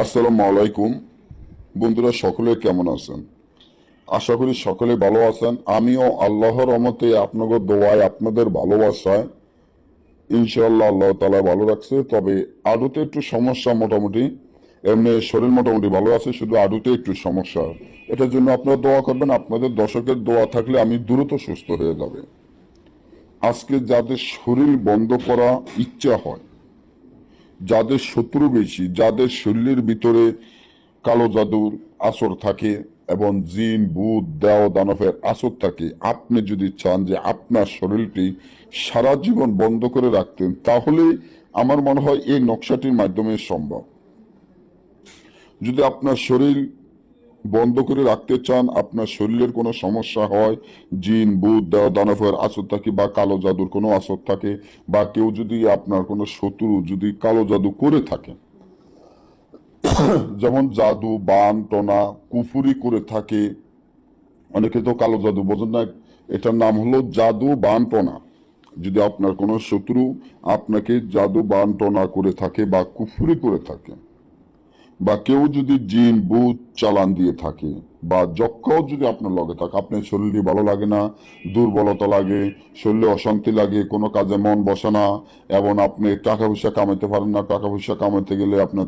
আসসালামু আলাইকুম। বন্ধুরা, সকলে কেমন আছেন? আশা করি সকলে ভালো আছেন। আমিও আল্লাহর রহমতে আপনাদের দোয়ায়, আপনাদের ভালোবাসায় ইনশাল্লাহ আল্লাহ তালা ভালো রাখছে। তবে আডুতে একটু সমস্যা মোটামুটি, এমনি শরীর মোটামুটি ভালো আছে, শুধু আডুতে একটু সমস্যা। এটার জন্য আপনারা দোয়া করবেন, আপনাদের দর্শকের দোয়া থাকলে আমি দ্রুত সুস্থ হয়ে যাবে। আজকে যাদের শরীর বন্ধ করা ইচ্ছা হয় যাদের শত্রু বেশি, যাদের শরীরের ভিতরে কালো জাদুর আসর থাকে এবং জিন বুধ দেও, দানবের আসর থাকে, আপনি যদি চান যে আপনার শরীরটি সারা জীবন বন্ধ করে রাখতেন, তাহলে আমার মনে হয় এই নকশাটির মাধ্যমে সম্ভব। যদি আপনার শরীর বন্ধ করে রাখতে চান, আপনার শরীরের কোনো সমস্যা হয়, জিন বুধ দেওয়া দানবের আসর থাকে বা কালো জাদুর কোনো আসর থাকে বা কেউ যদি আপনার কোনো শত্রু যদি কালো জাদু করে থাকে, যেমন জাদু, বান, টনা, কুফুরি করে থাকে, অনেকে তো কালো জাদু বোঝেন না, এটার নাম হলো জাদু, বান, টনা। যদি আপনার কোনো শত্রু আপনাকে জাদু, বান, টনা করে থাকে বা কুফুরি করে থাকে বা কেউ যদি জিন বুথ চালান দিয়ে থাকে বা যক্ষাও যদি আপনার লগে থাকে, আপনার শরীরটি ভালো লাগে না, দুর্বলতা লাগে, শরীরে অশান্তি লাগে, কোনো কাজে মন বসে না, এবং আপনি টাকা পয়সা কামাইতে পারেন না, টাকা পয়সা কামাইতে গেলে আপনার